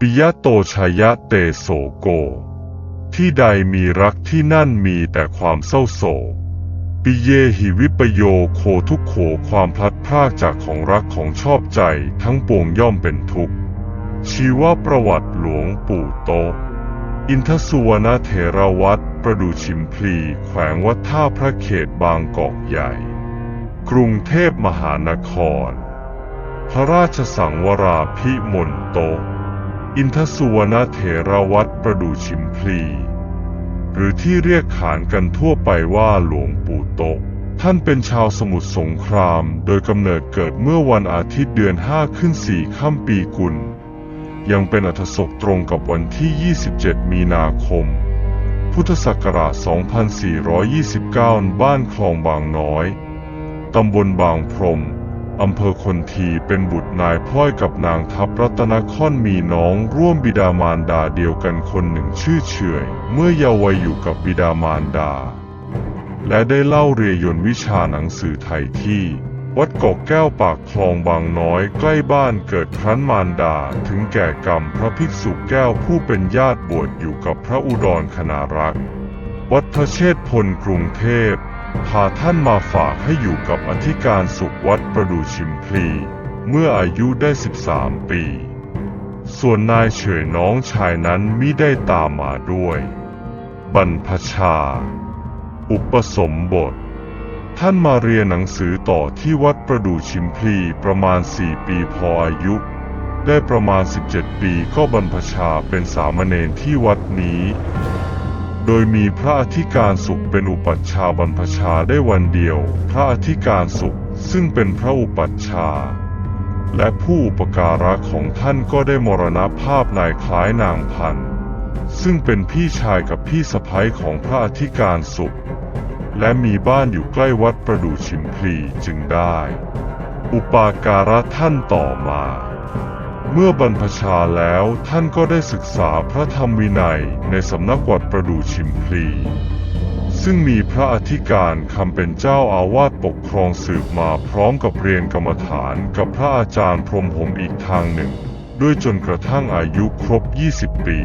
ปิยะโตชยะเตโสโก ที่ใดมีรักที่นั่นมีแต่ความเศร้าโศก ปิเยหิวิปโยโคทุกโขความพลัดพรากจากของรักของชอบใจทั้งปวงย่อมเป็นทุกข์ ชีวประวัติหลวงปู่โต อินทสุวรรณเถรวัตรประดูชิมพลีแขวงวัดท่าพระเขตบางกอกใหญ่ กรุงเทพมหานคร พระราชสังวราพิมลโต อินทสุวรรณเถรวัตรประดูชิมพลี หรือที่เรียกขานกันทั่วไปว่าหลวงปู่โตะท่านเป็นชาวสมุทรสงคราม โดยกำเนิดเกิดเมื่อวันอาทิตย์เดือนห้าขึ้นสี่ค่ำปีกุล ยังเป็นอัฐศกตรงกับวันที่ 27 มีนาคม พุทธศักราช 2429 บ้านคลองบางน้อย ตำบลบางพรม อำเภอคนทีเป็นบุตรนายพลอยกับนางทัพรัตนค่อนมีน้องร่วมบิดามารดาเดียวกันคนหนึ่งชื่อเฉยเมื่อเยาว์วัยอยู่กับบิดามารดา และได้เล่าเรียนวิชาหนังสือไทยที่ วัดกอกแก้วปากคลองบางน้อยใกล้บ้านเกิดครั้นมารดาถึงแก่กรรมพระภิกษุแก้วผู้เป็นญาติบวชอยู่กับพระอุดรคณารักษ์วัดพระเชษพลกรุงเทพ พาท่านมาฝากให้อยู่กับอธิการสุขวัดประดูชิมพลี เมื่ออายุได้ 13 ปี ส่วนนายเฉยน้องชายนั้นมิได้ตามมาด้วย บรรพชา อุปสมบท ท่านมาเรียนหนังสือต่อที่วัดประดูชิมพลีประมาณ 4 ปีพออายุ ได้ประมาณ 17 ปีก็บรรพชาเป็นสามเณรที่วัดนี้ โดยมีพระอธิการสุขเป็นอุปัชฌาย์บรรพชาได้วันเดียว พระอธิการสุขซึ่งเป็นพระอุปัชฌาย์และผู้อุปการะของท่านก็ได้มรณภาพนายคล้ายนางพัน ซึ่งเป็นพี่ชายกับพี่สะพ้ยของพระอธิการสุข และมีบ้านอยู่ใกล้วัดประดูชิมพลีจึงได้ อุปาการะท่านต่อมา เมื่อบรรพชาแล้วท่านก็ได้ศึกษาพระธรรมวินัยในสำนักวัดประดูชิมพลีซึ่งมีพระอธิการคำเป็นเจ้าอาวาสปกครองสืบมาพร้อมกับเรียนกรรมฐานกับพระอาจารย์พรมหมอีกทางหนึ่ง ด้วยจนกระทั่งอายุครบ 20 ปี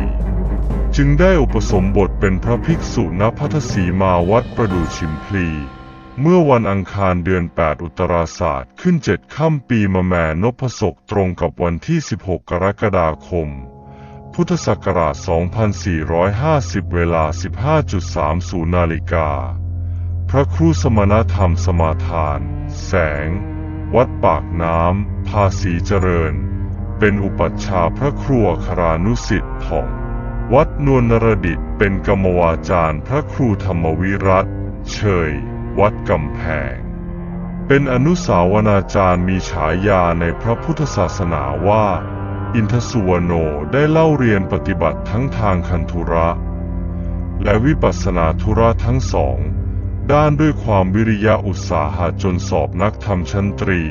จึงได้อุปสมบทเป็นพระภิกษุณพัทสีมาวัดประดูชิมพลี เมื่อวันอังคารเดือน 8 อุตราศาสตร์ขึ้นเจ็ดค่ำปีมะแม่นพศกตรงกับวันที่ 16 กรกฎาคม พุทธศักราช 2450 เวลา 15.30 นาฬิกา พระครูสมณธรรมสมาทาน แสง วัดปากน้ำ ภาษีเจริญ เป็นอุปัชฌาย์พระครูอัครานุสิทธิ์ผ่อง วัดนวลนรดิตเป็นกรรมวาจารย์พระครูธรรมวิรัตเชย วัดกำแพง เป็นอนุสาวนาจารย์มีฉายาในพระพุทธศาสนาว่า อินทสุวรรณโนได้เล่าเรียนปฏิบัติทั้งทางคันธุระ และวิปัสสนาธุระทั้งสอง ด้านด้วยความวิริยะอุตสาหะจนสอบนักธรรมชั้นตรี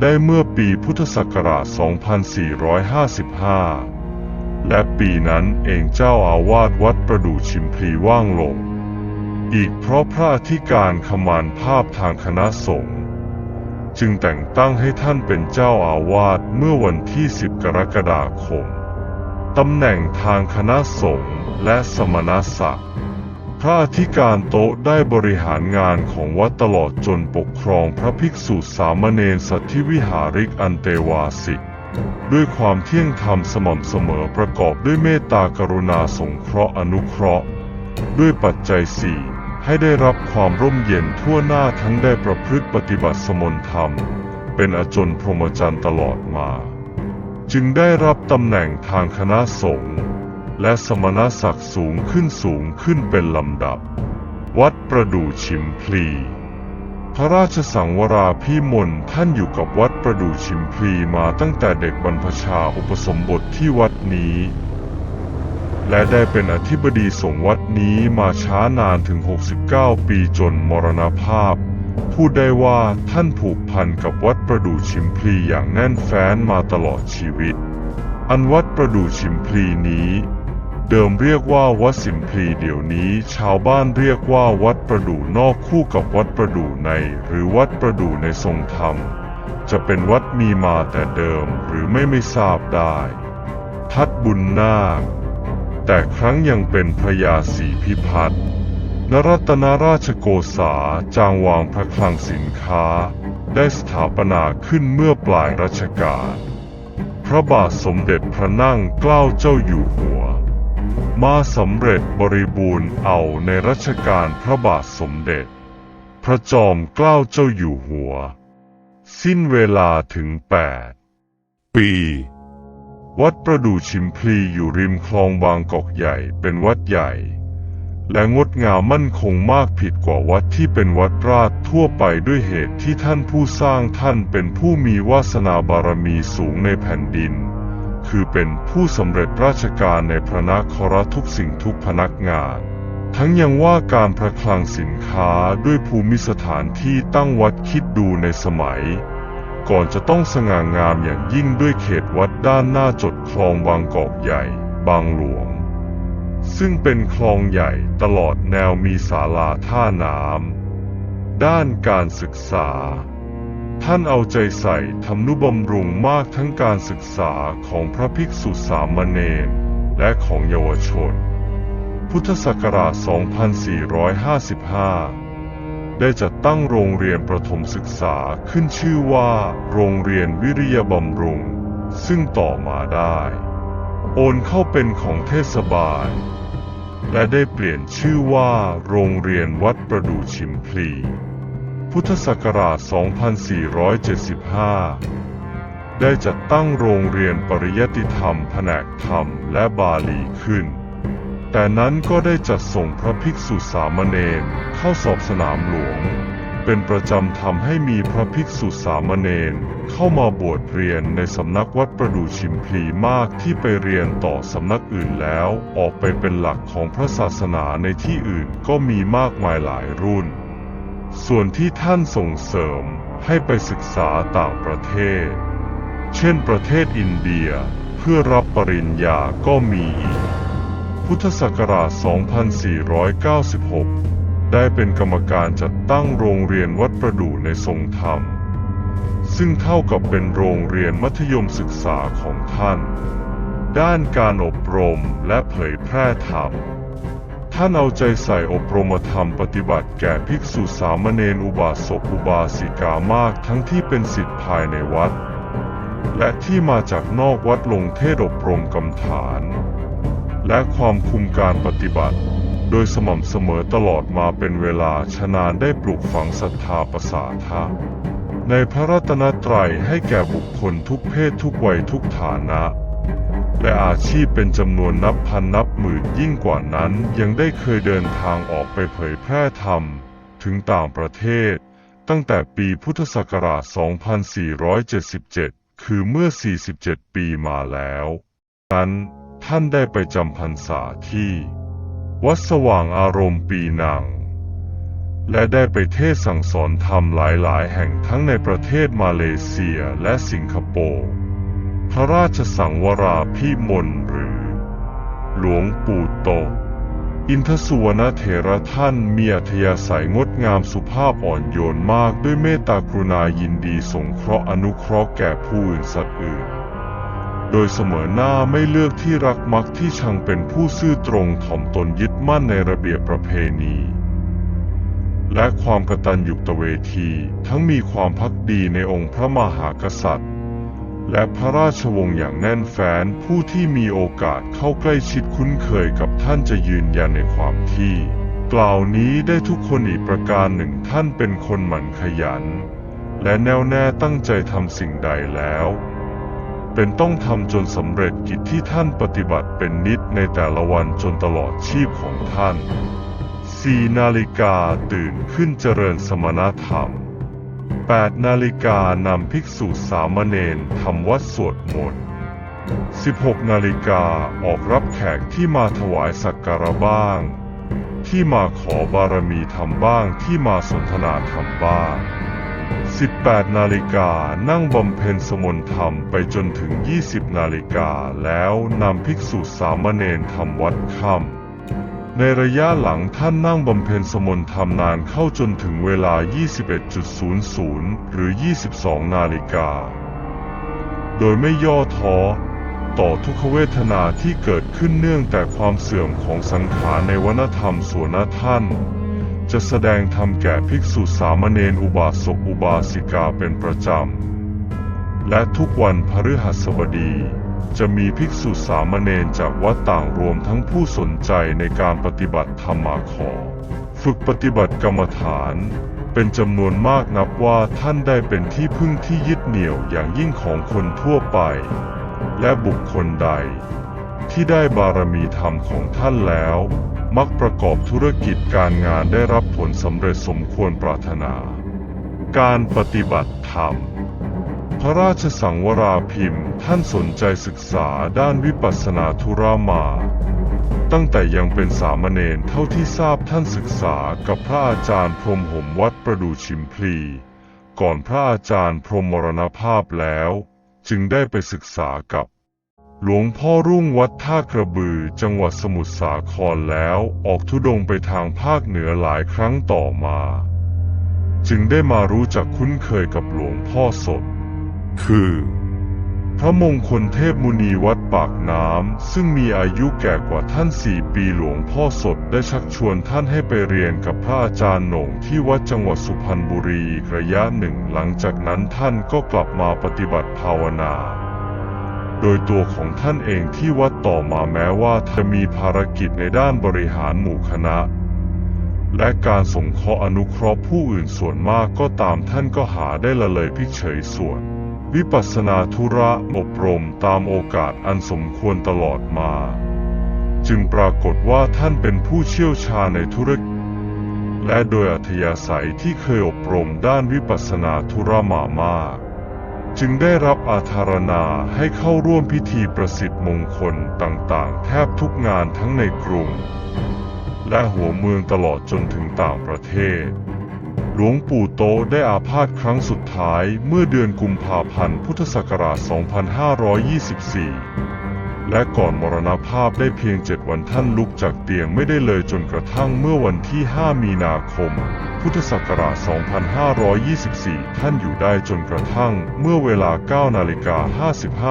ได้เมื่อปีพุทธศักราช 2455 และปีนั้นเองเจ้าอาวาสวัดประดู่ชิมพลีว่างลง อีกเพราะพระอธิการขมานภาพทางคณะสงฆ์จึงแต่งตั้งให้ท่านเป็นเจ้าอาวาสเมื่อวันที่ 10 กรกฎาคม ตำแหน่งทางคณะสงฆ์และสมณศักดิ์ พระอธิการโต๊ะได้บริหารงานของวัดตลอดจนปกครองพระภิกษุสามเณรสัตธิวิหาริกอันเตวาสิกด้วยความเที่ยงธรรมสม่ำเสมอประกอบด้วยเมตตากรุณาสงเคราะห์อนุเคราะห์ ด้วยปัจจัยสี่ ให้ได้รับความร่มเย็นทั่วหน้าทั้งได้ประพฤติปฏิบัติสมณธรรม เป็นอจนพรหมจรรย์ตลอดมา จึงได้รับตำแหน่งทางคณะสงฆ์และสมณศักดิ์สูงขึ้นสูงขึ้นเป็นลำดับ วัดประดู่ชิมพลี พระราชสังวราพิมลท่านอยู่กับวัดประดู่ชิมพลีมาตั้งแต่เด็กบรรพชาอุปสมบทที่วัดนี้ และได้เป็นอธิบดีสงวัดนี้มาช้านานถึง 69 ปีจนมรณภาพ พูดได้ว่าท่านผูกพันกับวัดประดู่ชิมพลีอย่างแน่นแฟ้นมาตลอดชีวิต อันวัดประดู่ชิมพลีนี้ เดิมเรียกว่าวัดสิมพลีเดี๋ยวนี้ชาวบ้านเรียกว่าวัดประดู่นอกคู่กับวัดประดู่ใน หรือวัดประดู่ในทรงธรรม จะเป็นวัดมีมาแต่เดิมหรือไม่ไม่ทราบได้ ทัดบุญนาค แต่ครั้งยังเป็นพระยาศรีพิพัฒน์นรัตนราชโกษาจางวางพระคลังสินค้า ได้สถาปนาขึ้นเมื่อปลายรัชกาล พระบาทสมเด็จพระนั่งเกล้าเจ้าอยู่หัว มาสำเร็จบริบูรณ์เอาในรัชกาลพระบาทสมเด็จ พระจอมเกล้าเจ้าอยู่หัว สิ้นเวลาถึง 8 ปี วัดประดู่ชิมพลีอยู่ริมคลองบางกอกใหญ่เป็นวัดใหญ่ และงดงามมั่นคงมากผิดกว่าวัดที่เป็นวัดราชทั่วไปด้วยเหตุที่ท่านผู้สร้างท่านเป็นผู้มีวาสนาบารมีสูงในแผ่นดิน คือเป็นผู้สำเร็จราชการในพระนครทุกสิ่งทุกพนักงาน ทั้งยังว่าการพระคลังสินค้าด้วยภูมิสถานที่ตั้งวัดคิดดูในสมัย ก่อนจะต้องสง่างามอย่างยิ่งด้วยเขตวัดด้านหน้าจดคลองบางกอกใหญ่ บางหลวง ซึ่งเป็นคลองใหญ่ตลอดแนวมีศาลาท่าน้ำด้านการศึกษา ท่านเอาใจใส่ทำนุบำรุงมากทั้งการศึกษาของพระภิกษุสามเณรและของเยาวชน พุทธศักราช 2455 ได้จัดตั้งโรงเรียนประถมศึกษาขึ้นชื่อว่า โรงเรียนวิริยบำรุง ซึ่งต่อมาได้ โอนเข้าเป็นของเทศบาล และได้เปลี่ยนชื่อว่า โรงเรียนวัดประดู่ชิมพลี พุทธศักราช 2475 ได้จัดตั้งโรงเรียนปริยัติธรรมแผนกธรรมและบาลีขึ้น แต่นั้นก็ได้จัดส่งพระภิกษุสามเณรเข้าสอบสนามหลวง เป็นประจำทำให้มีพระภิกษุสามเณรเข้ามาบวชเรียนในสำนักวัดประดู่ชิมพลีมากที่ไปเรียนต่อสำนักอื่นแล้ว ออกไปเป็นหลักของพระศาสนาในที่อื่นก็มีมากมายหลายรุ่น ส่วนที่ท่านส่งเสริมให้ไปศึกษาต่างประเทศ เช่นประเทศอินเดียเพื่อรับปริญญาก็มีอีก พุทธศักราช 2496 ได้เป็นกรรมการจัดตั้งโรงเรียนวัดประดู่ในทรงธรรม ซึ่งเท่ากับเป็นโรงเรียนมัธยมศึกษาของท่าน ด้านการอบรมและเผยแพร่ธรรม ท่านเอาใจใส่อบรมธรรมปฏิบัติแก่ภิกษุสามเณรอุบาสกอุบาสิกามากทั้งที่เป็นสิทธิภายในวัด และที่มาจากนอกวัดลงเทศอบรมกรรมฐาน และความคุมการปฏิบัติ โดยสม่ำเสมอตลอดมาเป็นเวลาชนานได้ปลูกฝังศรัทธาประสาทะในพระรัตนตรัยให้แก่บุคคลทุกเพศทุกวัยทุกฐานะ และอาชีพเป็นจำนวนนับพันนับหมื่นยิ่งกว่านั้นยังได้เคยเดินทางออกไปเผยแพร่ธรรม ถึงต่างประเทศ ตั้งแต่ปีพุทธศักราช 2477 คือเมื่อ 47 ปีมาแล้ว นั้น ท่านได้ไปจำพรรษาที่ วัดสว่างอารมณ์ปีนัง และได้ไปเทศสั่งสอนธรรมหลายๆ แห่งทั้งในประเทศมาเลเซียและสิงคโปร์พระราชสังวราพิมลหรือ หลวงปู่โต อินทสุวรรณเถระท่านมีอัธยาศัยงดงามสุภาพอ่อนโยนมากด้วยเมตตากรุณายินดีสงเคราะห์อนุเคราะห์แก่ผู้อื่นสัตว์อื่น โดยเสมอหน้าไม่เลือกที่รักมักที่ชังเป็นผู้ซื่อตรงถ่อมตนยึดมั่นในระเบียบประเพณี และความกตัญญูตเวที ทั้งมีความพักดีในองค์พระมหากษัตริย์ และพระราชวงศ์อย่างแน่นแฟ้นผู้ที่มีโอกาสเข้าใกล้ชิดคุ้นเคยกับท่านจะยืนยันในความที่ กล่าวนี้ได้ทุกคนอีกประการหนึ่งท่านเป็นคนหมั่นขยัน และแน่วแน่ตั้งใจทำสิ่งใดแล้ว เป็นต้องทำจนสำเร็จกิจที่ท่านปฏิบัติเป็นนิดในแต่ละวันจนตลอดชีพของท่านสี่นาฬิกาตื่นขึ้นเจริญสมณธรรม 8 นาฬิกานำภิกษุสามเณรทำวัดสวดมนต์ 16 นาฬิกาออกรับแขกที่มาถวายสักการะบ้าง ที่มาขอบารมีธรรมบ้างที่มาสนทนาธรรมบ้าง 18 นาฬิกานั่งบำเพ็ญสมณธรรมไปจนถึง 20 นาฬิกาแล้วนำภิกษุสามเณรทำวัดค่ำในระยะหลังท่านนั่งบำเพ็ญสมณธรรมนานเข้าจนถึงเวลา 21.00 หรือ 22 นาฬิกา โดยไม่ย่อท้อต่อทุกขเวทนาที่เกิดขึ้นเนื่องแต่ความเสื่อมของสังขารในวนธรรมส่วนท่าน จะแสดงธรรมแก่ภิกษุสามเณรอุบาสกอุบาสิกาเป็นประจำ และทุกวันพฤหัสบดีจะมีภิกษุสามเณรจากวัดต่างรวมทั้งผู้สนใจในการปฏิบัติธรรมาขอฝึกปฏิบัติกรรมฐาน เป็นจำนวนมากนับว่าท่านได้เป็นที่พึ่งที่ยึดเหนี่ยวอย่างยิ่งของคนทั่วไป และบุคคลใด ที่ได้บารมีธรรมของท่านแล้ว มักประกอบธุรกิจการงานได้รับผลสำเร็จสมควรปรารถนา การปฏิบัติธรรม พระราชสังวราพิมพ์ ท่านสนใจศึกษาด้านวิปัสสนาธุรามา ตั้งแต่ยังเป็นสามเณรเท่าที่ทราบท่านศึกษากับพระอาจารย์พรมหมวัดประดูชิมพลี ก่อนพระอาจารย์พรมมรณภาพแล้ว จึงได้ไปศึกษากับ หลวงพ่อรุ่งวัดท่ากระบือจังหวัดสมุทรสาครแล้วออกทุดงไปทางภาคเหนือหลายครั้งต่อมา จึงได้มารู้จักคุ้นเคยกับหลวงพ่อสด คือ พระมงคลเทพมุนีวัดปากน้ำซึ่งมีอายุแก่กว่าท่านสี่ปีหลวงพ่อสดได้ชักชวนท่านให้ไปเรียนกับพระอาจารย์หน่งที่วัดจังหวัดสุพรรณบุรีระยะหนึ่งหลังจากนั้นท่านก็กลับมาปฏิบัติภาวนา โดยตัวของท่านเองที่วัดต่อมาแม้ว่าจะมีภารกิจในด้านบริหารหมู่คณะ และการสงเคราะห์อนุเคราะห์ผู้อื่นส่วนมากก็ตามท่านก็หาได้ละเลยพิเฉยส่วน วิปัสสนาธุระอบรมตามโอกาสอันสมควรตลอดมา จึงปรากฏว่าท่านเป็นผู้เชี่ยวชาญในธุรกิจและโดยอัธยาศัยที่เคยอบรมด้านวิปัสสนาธุระมามาก จึงได้รับอาธารณาให้เข้าร่วมพิธีประสิทธิ์มงคลต่างๆ แทบทุกงานทั้งในกรุง และหัวเมืองตลอดจนถึงต่างประเทศ หลวงปู่โตได้อาพาธครั้งสุดท้ายเมื่อเดือนกุมภาพันธ์พุทธศักราช 2524 และก่อนมรณภาพได้เพียงเจ็ดวันท่านลุกจากเตียงไม่ได้เลยจนกระทั่งเมื่อวันที่ 5 มีนาคม พุทธศักราช 2524 ท่านอยู่ได้จนกระทั่ง เมื่อเวลา 9 นาฬิกา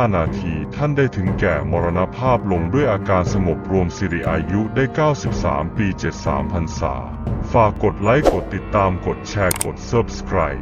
55 นาที ท่านได้ถึงแก่มรณภาพลงด้วยอาการสงบรวมสิริอายุได้ 93 ปี 73 พรรษา ฝากกดไลค์ กดติดตาม กดแชร์ กด Subscribe